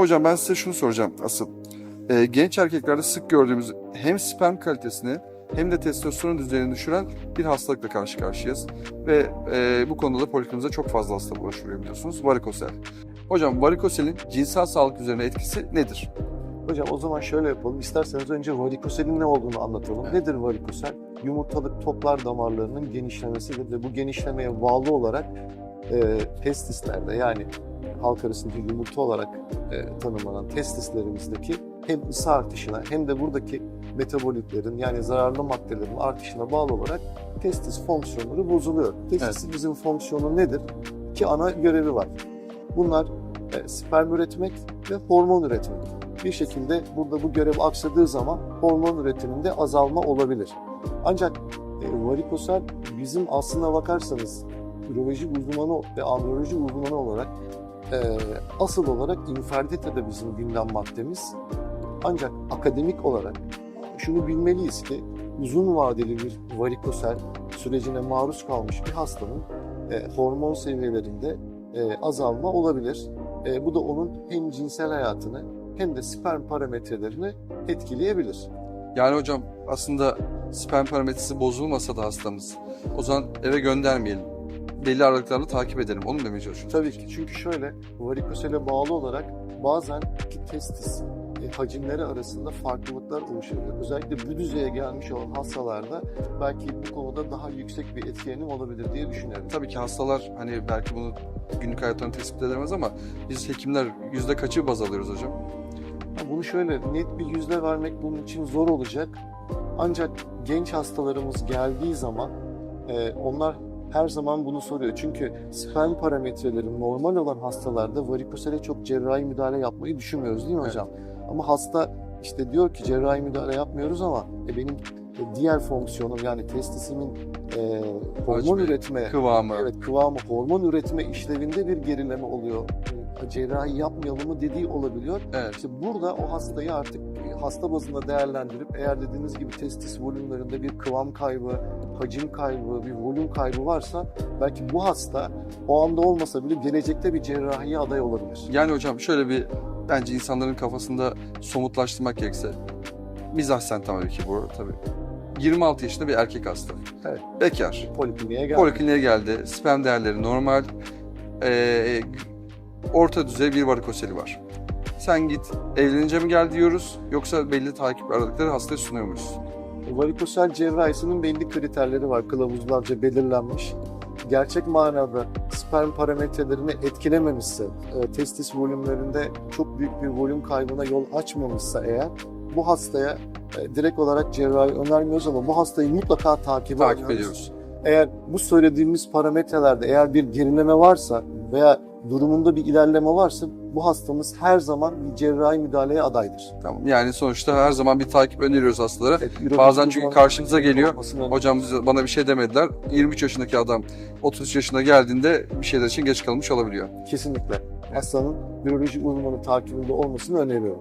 Hocam ben size şunu soracağım asıl. Ee, genç erkeklerde sık gördüğümüz hem sperm kalitesini hem de testosteron düzeyini düşüren bir hastalıkla karşı karşıyayız. Ve e, bu konuda da poliklinize çok fazla hasta başvuruyor biliyorsunuz. Varikosel. Hocam varikoselin cinsel sağlık üzerine etkisi nedir? Hocam o zaman şöyle yapalım. İsterseniz önce varikoselin ne olduğunu anlatalım. Evet. Nedir varikosel? Yumurtalık toplar damarlarının genişlemesidir ve bu genişlemeye bağlı olarak e, testislerde yani halk arasında yumurta olarak e, tanımlanan testislerimizdeki hem ısı artışına hem de buradaki metabolitlerin yani zararlı maddelerin artışına bağlı olarak testis fonksiyonları bozuluyor. Testisimizin fonksiyonu nedir? İki ana görevi var. Bunlar e, sperm üretmek ve hormon üretmek bir şekilde burada bu görev aksadığı zaman hormon üretiminde azalma olabilir. Ancak e, varikosel bizim aslına bakarsanız üroloji uzmanı ve androloji uzmanı olarak e, asıl olarak infertilite bizim gündem maddemiz. Ancak akademik olarak şunu bilmeliyiz ki uzun vadeli bir varikosel sürecine maruz kalmış bir hastanın e, hormon seviyelerinde e, azalma olabilir. E, bu da onun hem cinsel hayatını hem de sperm parametrelerini etkileyebilir. Yani hocam aslında sperm parametresi bozulmasa da hastamız o zaman eve göndermeyelim. Belli aralıklarla takip edelim. Onu demeye çalışıyorsunuz. Tabii ki çünkü şöyle varikosele bağlı olarak bazen iki testis e, hacimleri arasında farklılıklar oluşabilir. Özellikle bu düzeye gelmiş olan hastalarda belki bu konuda daha yüksek bir etkilenim olabilir diye düşünüyorum. Tabii ki hastalar hani belki bunu günlük hayatlarını tespit edemez ama biz hekimler yüzde kaçı baz alıyoruz hocam? Bunu şöyle net bir yüzde vermek bunun için zor olacak. Ancak genç hastalarımız geldiği zaman e, onlar her zaman bunu soruyor. Çünkü sperm parametreleri normal olan hastalarda varikosele çok cerrahi müdahale yapmayı düşünmüyoruz değil mi Evet. hocam? Ama hasta işte diyor ki cerrahi müdahale yapmıyoruz ama e, benim e, diğer fonksiyonum yani testisimin e, hormon Hacmi, üretme, Kıvamı. evet kıvamı, hormon üretme işlevinde bir gerileme oluyor. Cerrahi yapmayalım mı dediği olabiliyor. Evet. İşte burada o hastayı artık hasta bazında değerlendirip eğer dediğiniz gibi testis volümlerinde bir kıvam kaybı, hacim kaybı, bir volüm kaybı varsa belki bu hasta o anda olmasa bile gelecekte bir cerrahiye aday olabilir. Yani hocam şöyle bir bence insanların kafasında somutlaştırmak gerekirse mizahsen tabii ki bu tabii. 26 yaşında bir erkek hasta. Evet. Bekar. Polikliniğe geldi. Polikliniğe geldi. Sperm değerleri normal. Ee, orta düzey bir varikoseli var. Sen git evlenince mi gel diyoruz yoksa belli takip aralıkları hastaya sunuyor muyuz? Varikosel cerrahisinin belli kriterleri var. Kılavuzlarca belirlenmiş. Gerçek manada sperm parametrelerini etkilememişse, e, testis volümlerinde çok büyük bir volüm kaybına yol açmamışsa eğer bu hastaya e, direkt olarak cerrahi önermiyoruz ama bu hastayı mutlaka Takip alıyoruz. ediyoruz. Eğer bu söylediğimiz parametrelerde eğer bir gerileme varsa veya durumunda bir ilerleme varsa bu hastamız her zaman bir cerrahi müdahaleye adaydır. Tamam. Yani sonuçta her zaman bir takip öneriyoruz hastalara. Evet, Bazen çünkü karşımıza geliyor. Hocam bize- bana bir şey demediler. 23 yaşındaki adam 33 yaşına geldiğinde bir şeyler için geç kalmış olabiliyor. Kesinlikle. Hastanın biyoloji uzmanı takibinde olmasını öneriyorum.